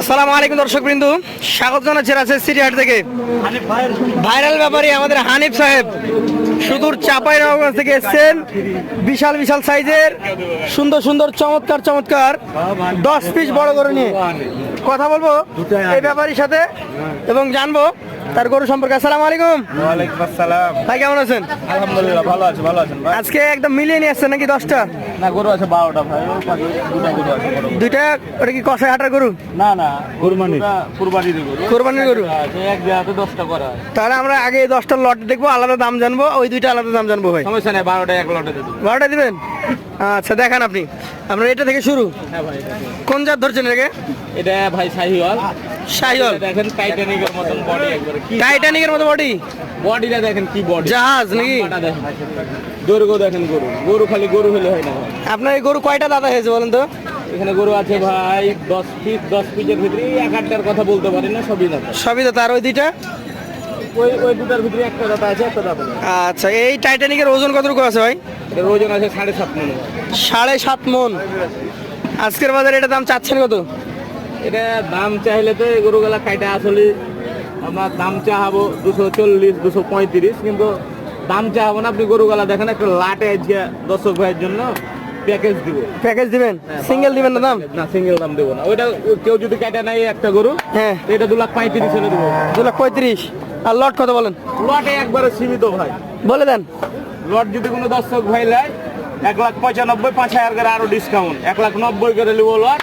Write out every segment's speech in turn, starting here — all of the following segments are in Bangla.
আসসালামু আলাইকুম দর্শক বিন্দু স্বাগত জানাচ্ছি রাজশাহী সিটিহাট থেকে। ভাইরাল ব্যাপারী আমাদের হানিফ সাহেব। সুদূর চাপাই নবাবগঞ্জ থেকে এসছেন। বিশাল বিশাল সাইজের। সুন্দর সুন্দর, চমৎকার চমৎকার। দশ পিস বড় করে নিয়ে। কথা বলব এই ব্যাপারীর সাথে এবং জানব তার গরু সম্পর্কে আসসালামু আলাইকুম। ওয়ালাইকুম আসসালাম। ভাই কেমন আছেন? আলহামদুলিল্লাহ ভালো আছে ভালো আছেন ভাই? আজকে একদম মিলিয়ে নিয়ে আসছেন নাকি দশটা? না গরু আছে বারোটা ভাই ওর দুটা গরু আছে। দুইটা? ওটা কি কষাই হাটার গরু? না না কুরবানি কুরবানির গরু। কোরবানির গরু? আছে এক জায়গাতে দশটা করা। তাহলে আমরা আগে দশটা লট দেখব আলাদা দাম জানব ওই দুইটা আলাদা দাম জানব ভাই। সমস্যা নেই বারোটা এক লটে দেবো। বারোটা দিবেন? আচ্ছা দেখান আপনি। আমরা এটা থেকে শুরু? হ্যাঁ কোন জাত ধরছেন এটাকে? এটা ভাই শাহিওয়াল। শাহিওয়াল। দেখেন টাইটানিকের মতন বডি একবারে। কি টাইটানিকের মতো বডি বডিটা দেখেন কি বডি জাহাজ নাকি? দৈর্ঘ্য দেখেন। গরু। গরু খালি গরু হলে হয় না আপনার এই গরু কয়টা দাদা হয়েছে বলেন তো? এখানে গরু আছে ভাই দশ পিস দশ পিসের ভিতরে এক আটটার কথা বলতে পারি না সবই দাদা সবই দাদা আর ওই দুইটা? ওই ওই দুটার ভিতরে একটা দাদা আছে একটা দাদা আচ্ছা এই টাইটানিকের ওজন কতটুকু আছে ভাই? এটার ওজন আছে সাড়ে সাত মনে। সাড়ে সাত মন। আজকের বাজারে এটা দাম চাচ্ছেন কত? এটা দাম চাইলে তো এই গরুগুলা কাইটা আসলে আমরা দাম চাহাবো দুশো চল্লিশ দুশো পঁয়ত্রিশ কিন্তু দাম চাহাবো না। আপনি গরুগুলা দেখেন একটা লাটে আজকে দর্শক ভাইয়ের জন্য প্যাকেজ দিব। প্যাকেজ দিবেন? সিঙ্গেল দিবেন না দাম? না সিঙ্গেল দাম দেবো না। ওইটা কেউ যদি কাইটা নাই একটা গরু হ্যাঁ। এটা দু লাখ পঁয়ত্রিশ হলে দেবো। দু লাখ পঁয়ত্রিশ। আর লট কত বলেন? লটে একবারে সীমিত ভাই। বলে দেন। লট যদি কোনো দর্শক ভাই নেয় এক লাখ পঁচানব্বই পাঁচ হাজার করে আরও ডিসকাউন্ট এক লাখ নব্বই করে নেব লট।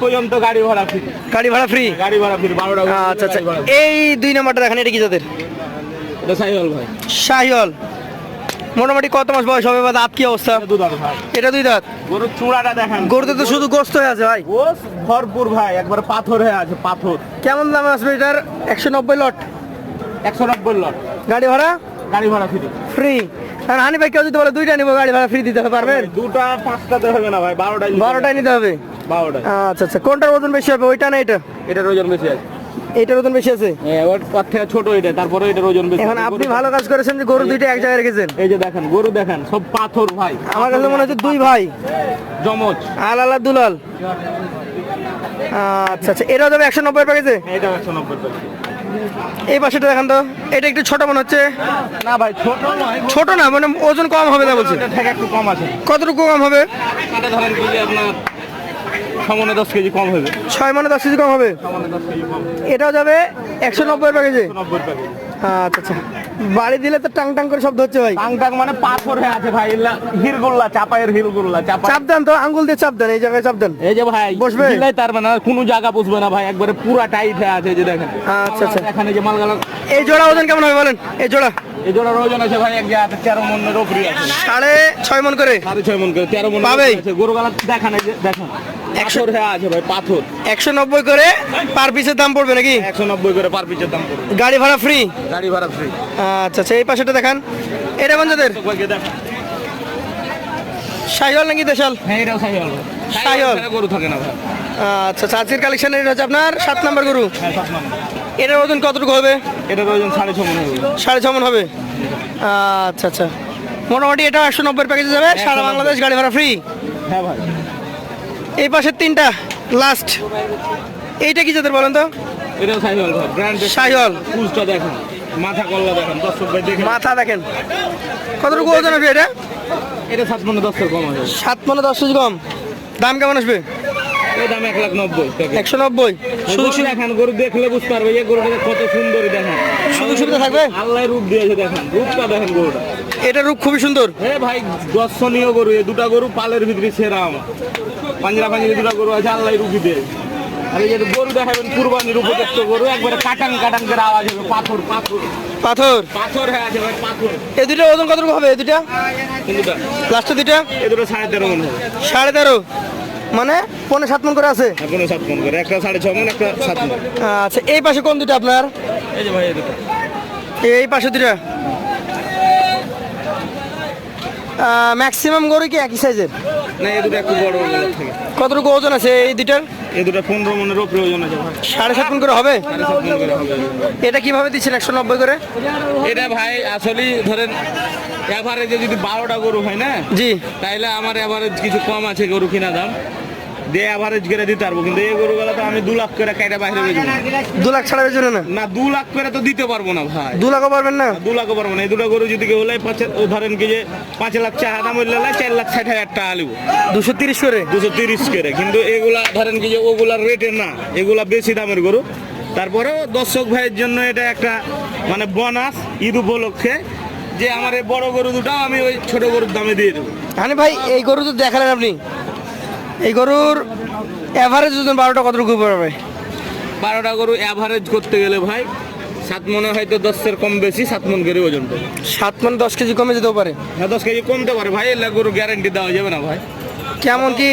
পর্যন্ত গাড়ি ভাড়া ফ্রি গাড়ি ভাড়া ফ্রি গাড়ি ভাড়া ফ্রি আচ্ছা আচ্ছা। এই দুই নম্বরটা দেখেন এটা কি তাদের এটা ভাই। শাহিওল মোটামুটি কত মাস বয়স হবে বা দাঁত কি অবস্থা? এটা দুই দাঁত? গরুর চূড়াটা দেখেন। গরুতে তো শুধু গোস্ত হয়ে আছে ভাই। ভরপুর ভাই একবার পাথর হয়ে আছে পাথর। কেমন দাম আসবে এটার? একশো নব্বই লট। একশো নব্বই লট। গাড়ি ভাড়া? গাড়ি ভাড়া ফ্রি ফ্রি আর হানি ভাই কেউ যদি বলে দুইটা নিবো গাড়ি ভাড়া ফ্রি দিতে পারবেন? দুটা পাঁচটাতে হবে না ভাই বারোটায় বারোটায় নিতে হবে? বারোটায়। আচ্ছা আচ্ছা। কোনটার ওজন বেশি হবে? ওইটা না এটা? এটার ওজন বেশি আছে। এইটার ওজন বেশি আছে? হ্যাঁ ওর ওর থেকে ছোট এটা তারপরে এটার ওজন বেশি এখন আপনি ভালো কাজ করেছেন যে গরু দুইটা এক জায়গায় রেখেছেন। এই যে দেখেন গরু দেখেন সব পাথর ভাই। আমার কাছে মনে হচ্ছে দুই ভাই। জমজ আলালা দুলাল। আচ্ছা আচ্ছা এটা যাবে একশো নব্বই প্যাকেজে এটা একশো নব্বই টাকা এই পাশেটা দেখান তো। এটা একটু ছোট মনে হচ্ছে? না ভাই ছোট নয় ছোট না মানে ওজন কম হবে না বলছে। একটু কম আছে। কতটুকু কম হবে? ধরেন আপনার সমনে দশ কেজি কম হবে। ছয় মানে দশ কেজি কম হবে? এটাও যাবে একশো নব্বই প্যাকেজে আচ্ছা আচ্ছা। বাড়ি দিলে তো টাং টাং করে শব্দ হচ্ছে ভাই। টাং টাং মানে পাথর হয়ে আছে ভাই এগুলা হিলগুল্লা চাপায়ের হিলগুল্লা চাপা চাপ দেন তো আঙ্গুল দিয়ে চাপ দেন এই জায়গায় চাপ দেন। এই যে ভাই বসবে? দিলাই তার মানে কোনো জায়গা বসবে না ভাই একবারে পুরা টাইট হয়ে আছে এই যে দেখেন। আচ্ছা আচ্ছা। এখানে যে মালগালা এই জোড়া ওজন কেমন হবে বলেন? এই জোড়া। এই জোড়ার ওজন আছে ভাই এক জায়গাতে তেরো মনের ওপরই আছে। সাড়ে ছয় মন করে? সাড়ে ছয় মন করে তেরো মন পাবেই। আছে। গরুগালা দেখান এই যে একশো আছে ভাই পাথর। একশো নব্বই করে পার পিসের দাম পড়বে নাকি? একশো নব্বই করে পার পিসের দাম পড়বে। গাড়ি ভাড়া ফ্রি গাড়ি ভাড়া ফ্রি আচ্ছা আচ্ছা এই পাশেটা দেখান। এটা জাতের? নাকি দেশাল? হ্যাঁ এটাও সাইহল সাইহল। গরু থাকে না ভাই। আচ্ছা আচ্ছা কালেকশন এটা হচ্ছে আপনার সাত নম্বর গরু। হ্যাঁ সাত নম্বর। এটার ওজন কতটুকু হবে? ওজন সাড়ে ছ মন হবে। সাড়ে ছ মন হবে? আচ্ছা আচ্ছা। মোটামুটি এটা একশো নব্বই প্যাকেজে যাবে সারা বাংলাদেশ গাড়ি ভাড়া ফ্রি হ্যাঁ ভাই। এই পাশের তিনটা লাস্ট এইটা কি জাতের বলেন তো? সাইহল ভাই ব্র্যান্ড দেখেন। মাথা কল্লা দেখেন দর্শক ভাই দেখেন। মাথা দেখেন। কতটুকু ওজন হবে এটা? এটা সাত মনে দশ কম আছে সাত মনে দশ কেজি কম। দাম কেমন আসবে? এই দাম এক লাখ নব্বই একশো নব্বই? শুধু সুযোগ সুবিধা দেখেন গরু দেখলে বুঝতে পারবে এই গরুটা কত সুন্দর দেখেন। সুযোগ সুবিধা থাকবে? আল্লাহ রূপ দিয়েছে দেখেন রূপটা দেখেন গরুটা। এটা রূপ খুবই সুন্দর। হে ভাই দর্শনীয় গরু এই দুটা গরু পালের ভিতরে সেরা আমার। পাঞ্জরা পাঞ্জরি দুটা গরু আছে আল্লাহ রূপই দিয়ে আর এই গরু দেখাবেন কুরবানির উপযুক্ত গরু একবারে কাটাং কাটাং করে আওয়াজ হবে পাথর পাথর। পাথর? পাথর হয়ে আছে ভাই পাথর। এই দুটো ওজন কতটুকু হবে এই দুটা। কিন্তু লাস্টে দুটা এই দুটো সাড়ে তেরো মন হবে। সাড়ে তেরো? মানে পনেরো সাত মন করে আছে? সাত মন করে। একটা সাড়ে ছ মন একটা সাত মন। আচ্ছা এই পাশে কোন দুটো আপনার? এই যে ভাই এই দুটো। এই পাশে দুটা? ম্যাক্সিমাম গরু কি একই সাইজের না এই দুটো একটু বড় কতটুকু ওজন আছে এই দুটার? এই দুটো পনেরো মনের উপরে ওজন আছে সাড়ে সাত মন করে হবে? সাড়ে সাত মন করে হবে। এটা কীভাবে দিচ্ছেন একশো নব্বই করে? এটা ভাই আসলে ধরেন এভারেজে যদি বারোটা গরু হয় না জি। তাইলে আমার এভারেজ কিছু কম আছে গরু কিনা দাম। দিয়ে অ্যাভারেজ করে দিতে পারব কিন্তু এই গরুগুলো তো আমি দু লাখ করে কাইটা বাইরে দু লাখ ছাড়া না? না দু লাখ করে তো দিতে পারব না ভাই। দু লাখও পারবেন না? দু লাখও পারব না। এই দুটো গরু যদি হলে পাঁচ ধরেন কি যে পাঁচ লাখ দাম হইলে চার লাখ ষাট হাজার টাকা লিবো দুশো তিরিশ করে? দুশো তিরিশ করে। কিন্তু এগুলা ধরেন কি যে ওগুলার রেটে না এগুলা বেশি দামের গরু। তারপরেও দর্শক ভাইয়ের জন্য এটা একটা মানে বোনাস ঈদ উপলক্ষে যে আমার এই বড় গরু দুটাও আমি ওই ছোট গরুর দামে দিয়ে দেবো। ভাই এই গরু তো দেখালেন আপনি। এই গরুর অ্যাভারেজ ওজন বারোটা কতটুকু পড়বে বারোটা গরু অ্যাভারেজ করতে গেলে ভাই সাত মনে হয়তো দশের কম বেশি সাত মন করে ওজন পাবে সাত মানে দশ কেজি কমে যেতেও পারে? হ্যাঁ দশ কেজি কমতে পারে ভাই এলে গরু গ্যারেন্টি দেওয়া যাবে না ভাই। কেমন কি?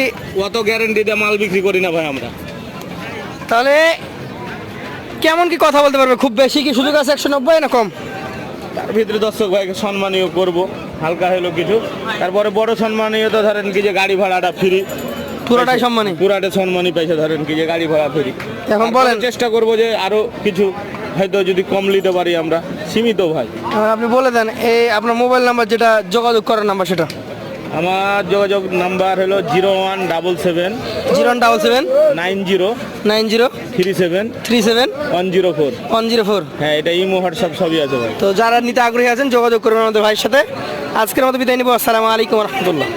অত গ্যারেন্টি দিয়ে মাল বিক্রি করি না ভাই আমরা। তাহলে কেমন কি কথা বলতে পারবে? খুব বেশি কি সুযোগ আছে একশো নব্বই না কম? তার ভিতরে দর্শক ভাইকে সম্মানীয় করব হালকা হলো কিছু। তারপরে বড় সম্মানীয় তো ধরেন কি যে গাড়ি ভাড়াটা ফ্রি পুরোটাই সম্মানী। পুরাটা সম্মানী পাইছে ধরেন কি যে গাড়ি ভাড়া ফ্রি এখন বলেন। চেষ্টা করব যে আরও কিছু হয়তো যদি কম নিতে পারি আমরা। সীমিত ভাই। আপনি বলে দেন এই আপনার মোবাইল নাম্বার যেটা যোগাযোগ করার নাম্বার সেটা? আমার যোগাযোগ নাম্বার হলো zero one double seven zero double seven nine zero nine zero three seven three seven one zero four. One zero four. হ্যাঁ এটা ইমো হোয়াটসঅ্যাপ সবই আছে ভাই। তো যারা নিতে আগ্রহী আছেন যোগাযোগ করবেন আমাদের ভাইয়ের সাথে। আজকের মতো বিদায় নিব। আসসালামু আলাইকুম রহমতুল্লাহ।